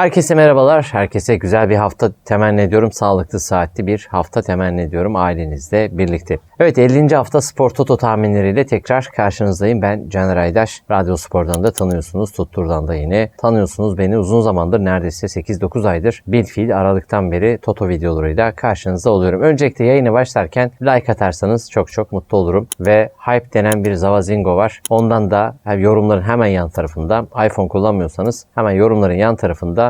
Herkese merhabalar. Herkese güzel bir hafta temenni ediyorum. Sağlıklı, saatli bir hafta temenni ediyorum ailenizle birlikte. Evet 50. hafta Spor Toto tahminleriyle tekrar karşınızdayım. Ben Caner Aydaş. Radyo Spor'dan da tanıyorsunuz. Tuttur'dan da yine tanıyorsunuz beni. Uzun zamandır neredeyse 8-9 aydır bir fiil Aralık'tan beri Toto videolarıyla karşınızda oluyorum. Öncelikle yayına başlarken like atarsanız çok çok mutlu olurum. Ve Hype denen bir Zavazingo var. Ondan da yorumların hemen yan tarafında iPhone kullanmıyorsanız hemen yorumların yan tarafında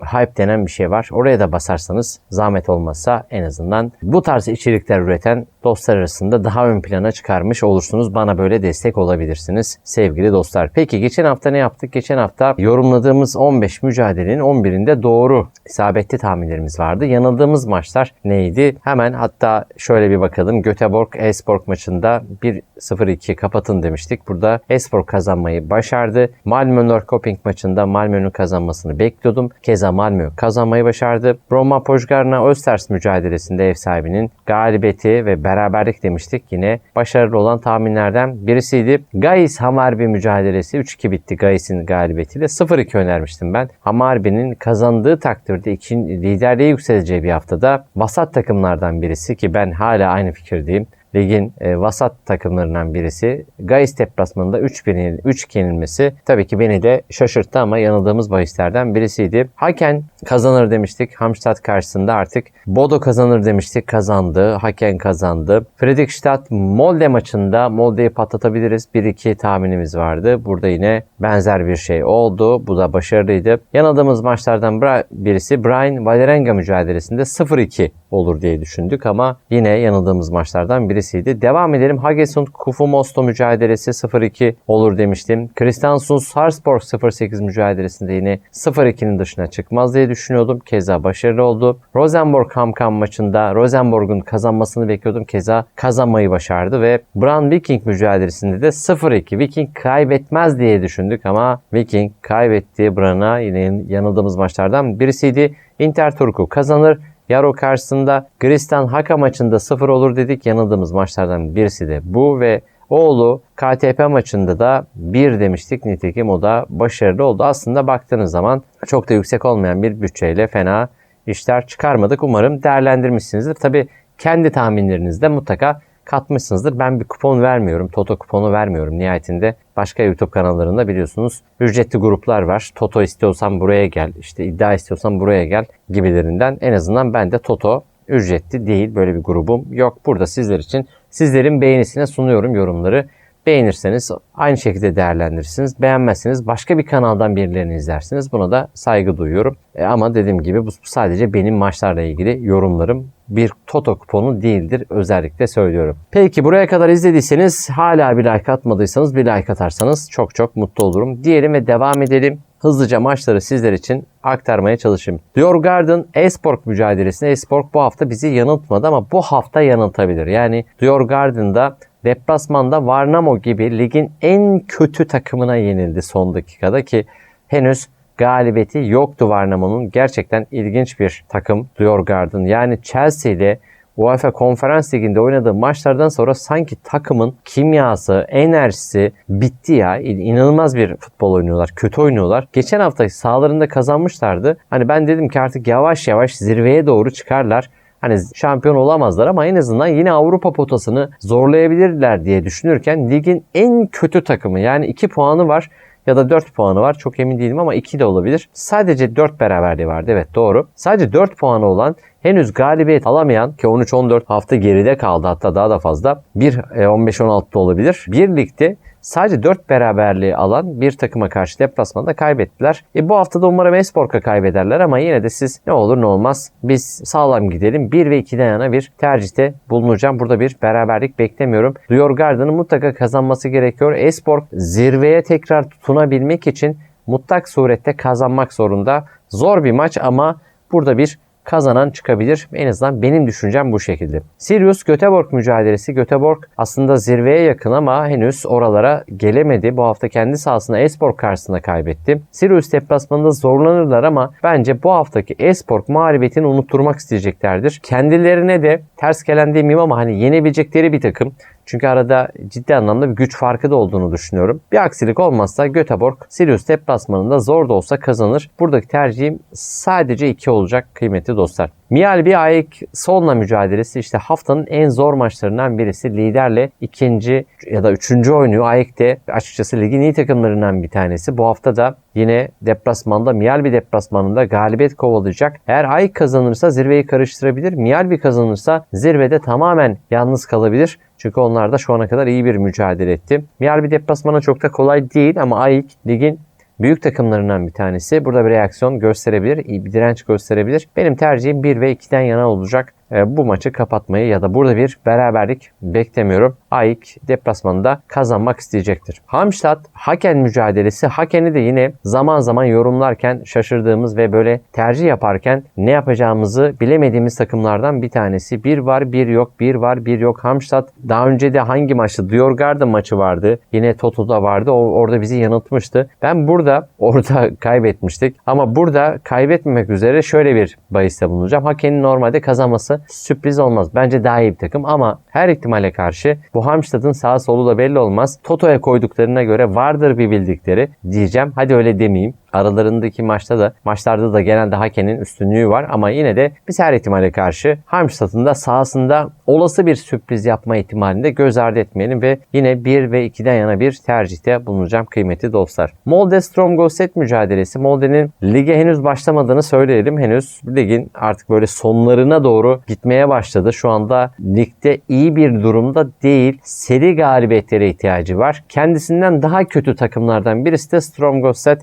hype denen bir şey var. Oraya da basarsanız zahmet olmazsa en azından bu tarz içerikler üreten dostlar arasında daha ön plana çıkarmış olursunuz. Bana böyle destek olabilirsiniz sevgili dostlar. Peki geçen hafta ne yaptık? Geçen hafta yorumladığımız 15 mücadelenin 11'inde doğru isabetli tahminlerimiz vardı. Yanıldığımız maçlar neydi? Hemen hatta şöyle bir bakalım. Göteborg Esporg maçında 1-0-2 kapatın demiştik. Burada Esporg kazanmayı başardı. Malmö Norrköping maçında Malmö'nün kazanmasını bekliyordum. Keza Malmö kazanmayı başardı. Roma Pojgarna Östers mücadelesinde ev sahibinin galibiyeti ve beraberlik demiştik. Yine başarılı olan tahminlerden birisiydi. Gais Hamarbi mücadelesi 3-2 bitti Gais'in galibiyetiyle. 0-2 önermiştim ben. Hamarbi'nin kazandığı takdirde ikinci liderliğe yükseleceği bir haftada vasat takımlardan birisi ki ben hala aynı fikirdeyim ligin e, vasat takımlarından birisi. Gais deplasmanında 3 yenil, 3 yenilmesi tabii ki beni de şaşırttı ama yanıldığımız bahislerden birisiydi. Haken kazanır demiştik. Hamstadt karşısında artık Bodo kazanır demiştik. Kazandı. Haken kazandı. Fredrikstad Molde maçında Molde'yi patlatabiliriz. 1-2 tahminimiz vardı. Burada yine benzer bir şey oldu. Bu da başarılıydı. Yanıldığımız maçlardan birisi Brian Valerenga mücadelesinde 0-2 olur diye düşündük ama yine yanıldığımız maçlardan birisiydi. Devam edelim. Hagesund Kufumosto mücadelesi 0-2 olur demiştim. Kristiansund Sarpsborg 0-8 mücadelesinde yine 0-2'nin dışına çıkmaz diye düşünüyordum. Keza başarılı oldu. Rosenborg Hamkan maçında Rosenborg'un kazanmasını bekliyordum. Keza kazanmayı başardı ve Brand Viking mücadelesinde de 0-2. Viking kaybetmez diye düşündük ama Viking kaybetti Brand'a yine yanıldığımız maçlardan birisiydi. Inter Turku kazanır. Yaro karşısında Gristan Haka maçında 0 olur dedik. Yanıldığımız maçlardan birisi de bu ve Oğlu KTP maçında da 1 demiştik. Nitekim o da başarılı oldu. Aslında baktığınız zaman çok da yüksek olmayan bir bütçeyle fena işler çıkarmadık. Umarım değerlendirmişsinizdir. Tabi kendi tahminlerinizde mutlaka katmışsınızdır. Ben bir kupon vermiyorum. Toto kuponu vermiyorum. Nihayetinde başka YouTube kanallarında biliyorsunuz ücretli gruplar var. Toto istiyorsan buraya gel, işte iddia istiyorsan buraya gel gibilerinden. En azından ben de Toto ücretli değil. Böyle bir grubum yok. Burada sizler için sizlerin beğenisine sunuyorum yorumları. Beğenirseniz aynı şekilde değerlendirirsiniz. Beğenmezseniz başka bir kanaldan birilerini izlersiniz. Buna da saygı duyuyorum. E ama dediğim gibi bu sadece benim maçlarla ilgili yorumlarım. Bir Toto kuponu değildir özellikle söylüyorum. Peki buraya kadar izlediyseniz hala bir like atmadıysanız bir like atarsanız çok çok mutlu olurum. Diyelim ve devam edelim hızlıca maçları sizler için aktarmaya çalışayım. Djurgården Esporg mücadelesinde Esporg bu hafta bizi yanıltmadı ama bu hafta yanıltabilir. Yani Djurgården'da deplasmanda Varnamo gibi ligin en kötü takımına yenildi son dakikada ki henüz galibiyeti yoktu Varnamo'nun. Gerçekten ilginç bir takım Djurgården. Yani Chelsea ile UEFA Konferans Ligi'nde oynadığı maçlardan sonra sanki takımın kimyası, enerjisi bitti ya. İnanılmaz bir futbol oynuyorlar. Kötü oynuyorlar. Geçen hafta sahalarında kazanmışlardı. Hani ben dedim ki artık yavaş yavaş zirveye doğru çıkarlar. Hani şampiyon olamazlar ama en azından yine Avrupa potasını zorlayabilirler diye düşünürken ligin en kötü takımı yani 2 puanı var ya da 4 puanı var. Çok emin değilim ama 2 de olabilir. Sadece 4 beraberliği vardı. Evet doğru. Sadece 4 puanı olan henüz galibiyet alamayan ki 13-14 hafta geride kaldı hatta daha da fazla. Bir 15-16'da olabilir. Birlikte sadece 4 beraberliği alan bir takıma karşı deplasmanda kaybettiler. E bu hafta da umarım Espork'a kaybederler ama yine de siz ne olur ne olmaz biz sağlam gidelim. 1 ve 2'den yana bir tercihte bulunacağım. Burada bir beraberlik beklemiyorum. Djurgården'ın mutlaka kazanması gerekiyor. Espork zirveye tekrar tutunabilmek için mutlak surette kazanmak zorunda. Zor bir maç ama burada bir kazanan çıkabilir. En azından benim düşüncem bu şekilde. Sirius Göteborg mücadelesi. Göteborg aslında zirveye yakın ama henüz oralara gelemedi. Bu hafta kendi sahasında Espor karşısında kaybetti. Sirius deplasmanında zorlanırlar ama bence bu haftaki Espor mağlubiyetini unutturmak isteyeceklerdir. Kendilerine de ters gelen demeyeyim ama hani yenebilecekleri bir takım Çünkü arada ciddi anlamda bir güç farkı da olduğunu düşünüyorum. Bir aksilik olmazsa Göteborg Sirius deplasmanında zor da olsa kazanır. Buradaki tercihim sadece 2 olacak kıymetli dostlar. Mialbi Ayek Solna mücadelesi işte haftanın en zor maçlarından birisi. Liderle ikinci ya da üçüncü oynuyor. Ayek de açıkçası ligin iyi takımlarından bir tanesi. Bu hafta da yine deplasmanda Mialbi deplasmanında galibiyet kovalayacak. Eğer Ayek kazanırsa zirveyi karıştırabilir. Mialbi kazanırsa zirvede tamamen yalnız kalabilir. Çünkü onlar da şu ana kadar iyi bir mücadele etti. Mialbi deplasmana çok da kolay değil ama Ayek ligin büyük takımlarından bir tanesi. Burada bir reaksiyon gösterebilir, iyi bir direnç gösterebilir. Benim tercihim 1 ve 2'den yana olacak. E, bu maçı kapatmayı ya da burada bir beraberlik beklemiyorum. AIK deplasmanında kazanmak isteyecektir. Hamstad Haken mücadelesi. Haken'i de yine zaman zaman yorumlarken şaşırdığımız ve böyle tercih yaparken ne yapacağımızı bilemediğimiz takımlardan bir tanesi. Bir var bir yok, bir var bir yok. Hamstad daha önce de hangi maçı? Djurgården maçı vardı. Yine Toto'da vardı. O, orada bizi yanıltmıştı. Ben burada orada kaybetmiştik. Ama burada kaybetmemek üzere şöyle bir bahiste bulunacağım. Haken'in normalde kazanması sürpriz olmaz. Bence daha iyi bir takım ama her ihtimale karşı bu Hamstad'ın sağ solu da belli olmaz. Toto'ya koyduklarına göre vardır bir bildikleri diyeceğim. Hadi öyle demeyeyim. Aralarındaki maçta da maçlarda da genelde Haken'in üstünlüğü var ama yine de biz her ihtimale karşı Hamstad'ın da sahasında olası bir sürpriz yapma ihtimalini de göz ardı etmeyelim ve yine 1 ve 2'den yana bir tercihte bulunacağım kıymetli dostlar. Molde Stromgoset mücadelesi. Molde'nin lige henüz başlamadığını söyleyelim. Henüz ligin artık böyle sonlarına doğru gitmeye başladı. Şu anda ligde iyi bir durumda değil. Seri galibiyetlere ihtiyacı var. Kendisinden daha kötü takımlardan birisi de Stromgoset.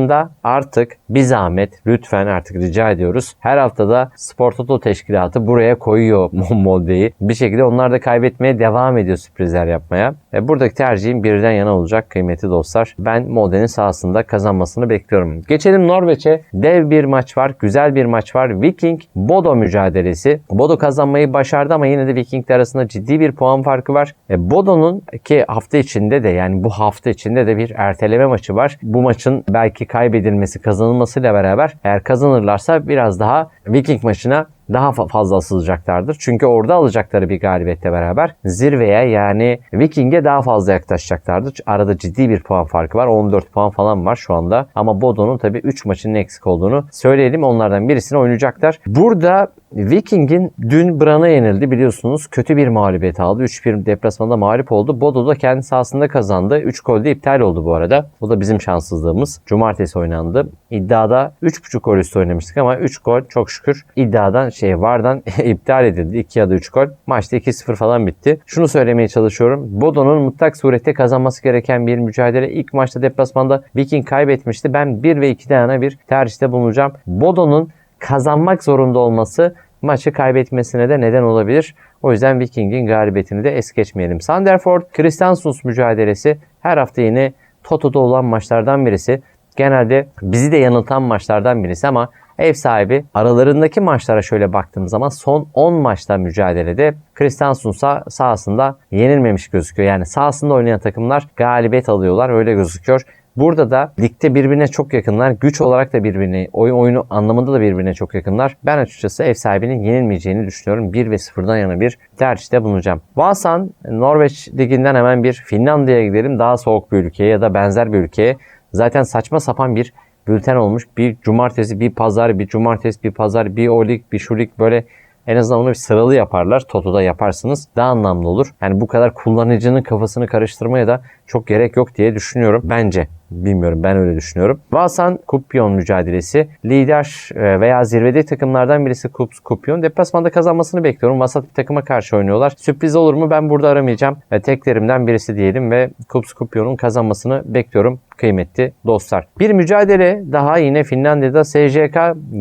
Sağlarında artık bir zahmet lütfen artık rica ediyoruz. Her haftada Spor Toto teşkilatı buraya koyuyor Molde'yi. Bir şekilde onlar da kaybetmeye devam ediyor sürprizler yapmaya. E buradaki tercihim birden yana olacak kıymetli dostlar. Ben Molde'nin sahasında kazanmasını bekliyorum. Geçelim Norveç'e. Dev bir maç var. Güzel bir maç var. Viking Bodo mücadelesi. Bodo kazanmayı başardı ama yine de Viking'le arasında ciddi bir puan farkı var. E, Bodo'nun ki hafta içinde de yani bu hafta içinde de bir erteleme maçı var. Bu maçın belki kaybedilmesi kazanılmasıyla beraber eğer kazanırlarsa biraz daha Viking maçına daha fazla asılacaklardır. Çünkü orada alacakları bir galibiyetle beraber zirveye yani Viking'e daha fazla yaklaşacaklardır. Arada ciddi bir puan farkı var. 14 puan falan var şu anda. Ama Bodo'nun tabii 3 maçının eksik olduğunu söyleyelim. Onlardan birisini oynayacaklar. Burada Viking'in dün Bran'a yenildi biliyorsunuz. Kötü bir mağlubiyet aldı. 3-1 deplasmanda mağlup oldu. Bodo da kendi sahasında kazandı. 3 gol de iptal oldu bu arada. Bu da bizim şanssızlığımız. Cumartesi oynandı. İddiada 3.5 gol üstü oynamıştık ama 3 gol çok şükür iddiadan şey vardan iptal edildi. 2 ya da 3 gol. Maçta 2-0 falan bitti. Şunu söylemeye çalışıyorum. Bodo'nun mutlak surette kazanması gereken bir mücadele. İlk maçta deplasmanda Viking kaybetmişti. Ben 1 ve 2'de yana bir tercihte bulunacağım. Bodo'nun kazanmak zorunda olması maçı kaybetmesine de neden olabilir. O yüzden Viking'in galibiyetini de es geçmeyelim. Sanderford Kristiansund mücadelesi her hafta yine Toto'da olan maçlardan birisi. Genelde bizi de yanıltan maçlardan birisi ama ev sahibi aralarındaki maçlara şöyle baktığım zaman son 10 maçta mücadelede Kristiansund sah- sahasında yenilmemiş gözüküyor. Yani sahasında oynayan takımlar galibiyet alıyorlar öyle gözüküyor. Burada da ligde birbirine çok yakınlar. Güç olarak da birbirine, oyun oyunu anlamında da birbirine çok yakınlar. Ben açıkçası ev sahibinin yenilmeyeceğini düşünüyorum. 1 ve 0'dan yana bir tercihte bulunacağım. Vasan, Norveç liginden hemen bir Finlandiya'ya gidelim. Daha soğuk bir ülkeye ya da benzer bir ülkeye. Zaten saçma sapan bir bülten olmuş. Bir cumartesi, bir pazar, bir cumartesi, bir pazar, bir o lig, bir şu lig böyle en azından onu bir sıralı yaparlar. Toto'da yaparsınız. Daha anlamlı olur. Yani bu kadar kullanıcının kafasını karıştırmaya da çok gerek yok diye düşünüyorum. Bence. Bilmiyorum ben öyle düşünüyorum. Valsan Kupyon mücadelesi. Lider e, veya zirvede takımlardan birisi Kups Kupyon. Deplasmanda kazanmasını bekliyorum. Vasat bir takıma karşı oynuyorlar. Sürpriz olur mu ben burada aramayacağım. Ve teklerimden birisi diyelim ve Kups Kupyon'un kazanmasını bekliyorum kıymetli dostlar. Bir mücadele daha yine Finlandiya'da SJK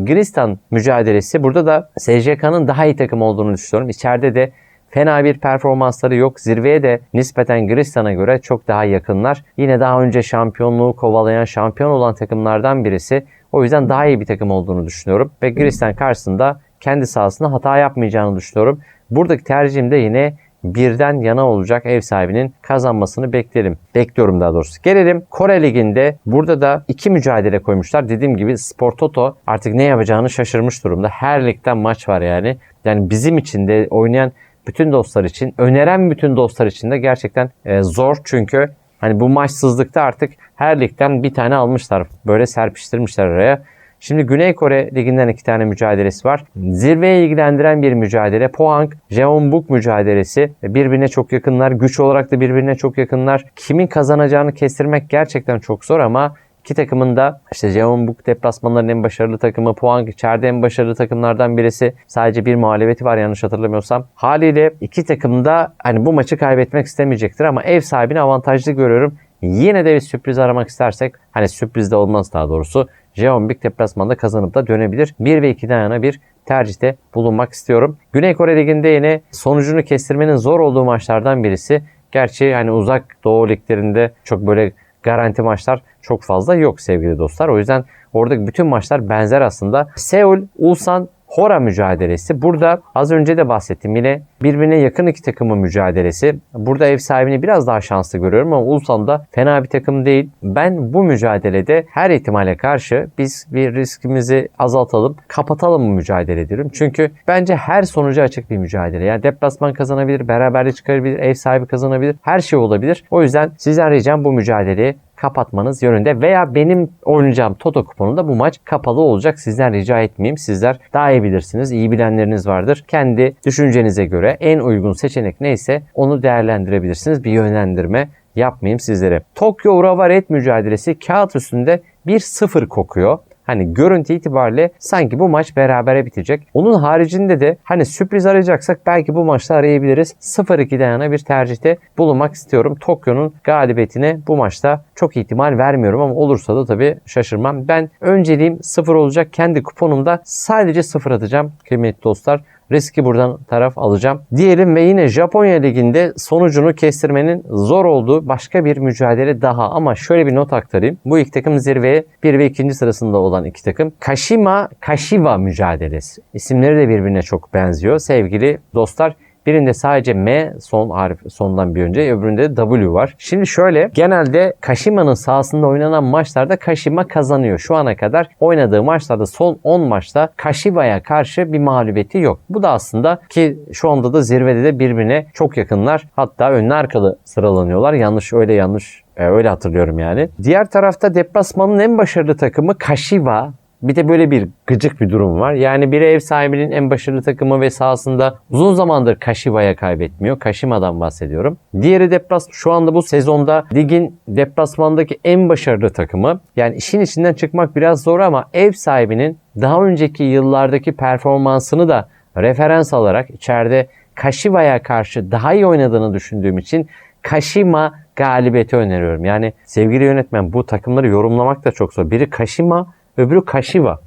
Gristan mücadelesi. Burada da SJK'nın daha iyi takım olduğunu düşünüyorum. İçeride de Fena bir performansları yok. Zirveye de nispeten Gristan'a göre çok daha yakınlar. Yine daha önce şampiyonluğu kovalayan, şampiyon olan takımlardan birisi. O yüzden daha iyi bir takım olduğunu düşünüyorum. Ve Gristan karşısında kendi sahasında hata yapmayacağını düşünüyorum. Buradaki tercihim de yine birden yana olacak ev sahibinin kazanmasını beklerim. Bekliyorum daha doğrusu. Gelelim Kore Ligi'nde. Burada da iki mücadele koymuşlar. Dediğim gibi Spor Toto artık ne yapacağını şaşırmış durumda. Her ligden maç var yani. Yani bizim için de oynayan bütün dostlar için, öneren bütün dostlar için de gerçekten e, zor. Çünkü hani bu maçsızlıkta artık her ligden bir tane almışlar. Böyle serpiştirmişler araya. Şimdi Güney Kore liginden iki tane mücadelesi var. Zirveye ilgilendiren bir mücadele. Pohang, Jeonbuk mücadelesi. Birbirine çok yakınlar. Güç olarak da birbirine çok yakınlar. Kimin kazanacağını kestirmek gerçekten çok zor ama İki takımın da işte Jeonbuk deplasmanların en başarılı takımı, Pohang içeride en başarılı takımlardan birisi. Sadece bir muhalefeti var yanlış hatırlamıyorsam. Haliyle iki takım da hani bu maçı kaybetmek istemeyecektir ama ev sahibini avantajlı görüyorum. Yine de bir sürpriz aramak istersek hani sürpriz de olmaz daha doğrusu. Jeonbuk deplasmanda kazanıp da dönebilir. 1 ve 2'den yana bir tercihte bulunmak istiyorum. Güney Kore Ligi'nde yine sonucunu kestirmenin zor olduğu maçlardan birisi. Gerçi hani uzak doğu liglerinde çok böyle garanti maçlar çok fazla yok sevgili dostlar. O yüzden oradaki bütün maçlar benzer aslında. Seul, Ulsan, Hora mücadelesi. Burada az önce de bahsettim yine birbirine yakın iki takımın mücadelesi. Burada ev sahibini biraz daha şanslı görüyorum ama Ulsan da fena bir takım değil. Ben bu mücadelede her ihtimale karşı biz bir riskimizi azaltalım, kapatalım bu mücadele diyorum. Çünkü bence her sonucu açık bir mücadele. Yani deplasman kazanabilir, beraberlik çıkarabilir, ev sahibi kazanabilir, her şey olabilir. O yüzden sizden ricam bu mücadeleyi kapatmanız yönünde veya benim oynayacağım Toto kuponunda bu maç kapalı olacak. Sizden rica etmeyeyim. Sizler daha iyi bilirsiniz. İyi bilenleriniz vardır. Kendi düşüncenize göre en uygun seçenek neyse onu değerlendirebilirsiniz. Bir yönlendirme yapmayayım sizlere. Tokyo Urawa Red mücadelesi kağıt üstünde 1-0 kokuyor. Hani görüntü itibariyle sanki bu maç berabere bitecek. Onun haricinde de hani sürpriz arayacaksak belki bu maçta arayabiliriz. 0-2'den yana bir tercihte bulunmak istiyorum. Tokyo'nun galibiyetine bu maçta çok ihtimal vermiyorum ama olursa da tabii şaşırmam. Ben önceliğim 0 olacak. Kendi kuponumda sadece 0 atacağım kıymetli dostlar riski buradan taraf alacağım. Diyelim ve yine Japonya Ligi'nde sonucunu kestirmenin zor olduğu başka bir mücadele daha. Ama şöyle bir not aktarayım. Bu iki takım zirveye 1 ve 2. sırasında olan iki takım. Kashima Kashiwa mücadelesi. İsimleri de birbirine çok benziyor. Sevgili dostlar Birinde sadece M son harf sondan bir önce öbüründe de W var. Şimdi şöyle genelde Kashima'nın sahasında oynanan maçlarda Kashima kazanıyor. Şu ana kadar oynadığı maçlarda son 10 maçta Kashiwa'ya karşı bir mağlubiyeti yok. Bu da aslında ki şu anda da zirvede de birbirine çok yakınlar. Hatta önlü arkalı sıralanıyorlar. Yanlış öyle yanlış e, öyle hatırlıyorum yani. Diğer tarafta deplasmanın en başarılı takımı Kashiwa. Bir de böyle bir gıcık bir durum var. Yani bir ev sahibinin en başarılı takımı ve sahasında uzun zamandır Kashiwa'ya kaybetmiyor. Kashima'dan bahsediyorum. Diğeri deplas şu anda bu sezonda ligin deplasmandaki en başarılı takımı. Yani işin içinden çıkmak biraz zor ama ev sahibinin daha önceki yıllardaki performansını da referans alarak içeride Kashiwa'ya karşı daha iyi oynadığını düşündüğüm için Kashima galibiyeti öneriyorum. Yani sevgili yönetmen bu takımları yorumlamak da çok zor. Biri Kashima, öbürü Kashiwa.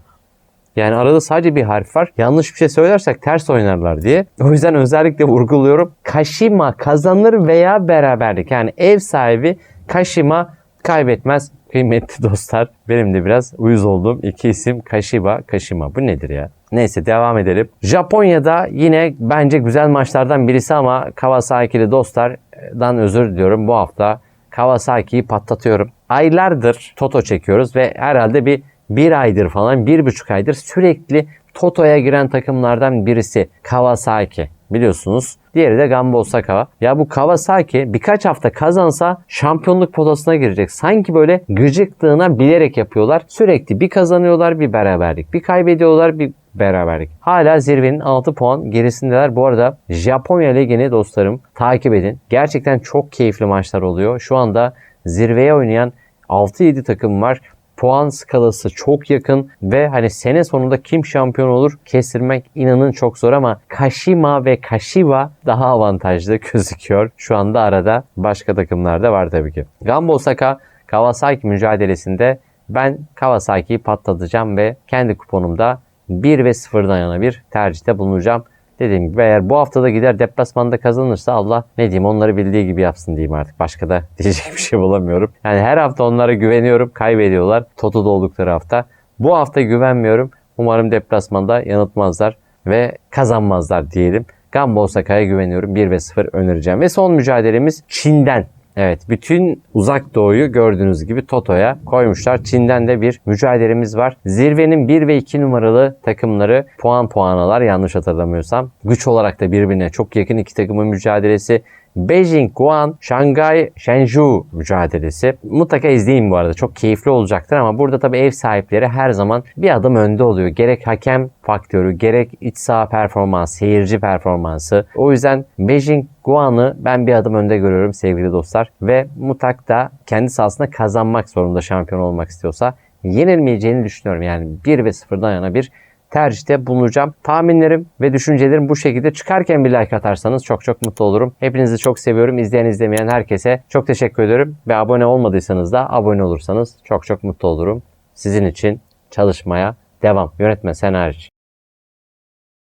Yani arada sadece bir harf var. Yanlış bir şey söylersek ters oynarlar diye. O yüzden özellikle vurguluyorum. Kashima kazanır veya beraberlik. Yani ev sahibi Kashima kaybetmez. Kıymetli dostlar benim de biraz uyuz olduğum iki isim Kashiba, Kashima. Bu nedir ya? Neyse devam edelim. Japonya'da yine bence güzel maçlardan birisi ama Kawasaki'li dostlardan özür diliyorum. Bu hafta Kawasaki'yi patlatıyorum. Aylardır Toto çekiyoruz ve herhalde bir bir aydır falan, bir buçuk aydır sürekli Toto'ya giren takımlardan birisi Kawasaki biliyorsunuz. Diğeri de Gamba Osaka. Ya bu Kawasaki birkaç hafta kazansa şampiyonluk potasına girecek. Sanki böyle gıcıklığına bilerek yapıyorlar. Sürekli bir kazanıyorlar bir beraberlik. Bir kaybediyorlar bir beraberlik. Hala zirvenin 6 puan gerisindeler. Bu arada Japonya Ligi'ni dostlarım takip edin. Gerçekten çok keyifli maçlar oluyor. Şu anda zirveye oynayan 6-7 takım var puan skalası çok yakın ve hani sene sonunda kim şampiyon olur kestirmek inanın çok zor ama Kashima ve Kashiwa daha avantajlı gözüküyor. Şu anda arada başka takımlar da var tabii ki. Gamba Osaka Kawasaki mücadelesinde ben Kawasaki'yi patlatacağım ve kendi kuponumda 1 ve 0'dan yana bir tercihte bulunacağım. Dediğim gibi eğer bu haftada gider deplasmanda kazanırsa Allah ne diyeyim onları bildiği gibi yapsın diyeyim artık. Başka da diyecek bir şey bulamıyorum. Yani her hafta onlara güveniyorum. Kaybediyorlar. Toto'da oldukları hafta. Bu hafta güvenmiyorum. Umarım deplasmanda yanıltmazlar ve kazanmazlar diyelim. Gamba Osaka'ya güveniyorum. 1 ve 0 önereceğim. Ve son mücadelemiz Çin'den Evet, bütün uzak doğuyu gördüğünüz gibi Toto'ya koymuşlar. Çin'den de bir mücadelemiz var. Zirvenin 1 ve 2 numaralı takımları puan puanalar yanlış hatırlamıyorsam. Güç olarak da birbirine çok yakın iki takımın mücadelesi. Beijing, Guan, Şangay, Shenzhou mücadelesi. Mutlaka izleyin bu arada. Çok keyifli olacaktır ama burada tabii ev sahipleri her zaman bir adım önde oluyor. Gerek hakem faktörü, gerek iç saha performans, seyirci performansı. O yüzden Beijing, Guan'ı ben bir adım önde görüyorum sevgili dostlar. Ve Mutak da kendi sahasında kazanmak zorunda şampiyon olmak istiyorsa yenilmeyeceğini düşünüyorum. Yani 1 ve 0'dan yana bir tercihte bulunacağım. Tahminlerim ve düşüncelerim bu şekilde. Çıkarken bir like atarsanız çok çok mutlu olurum. Hepinizi çok seviyorum. İzleyen izlemeyen herkese çok teşekkür ederim. Ve abone olmadıysanız da abone olursanız çok çok mutlu olurum. Sizin için çalışmaya devam. Yönetmen sen hariç.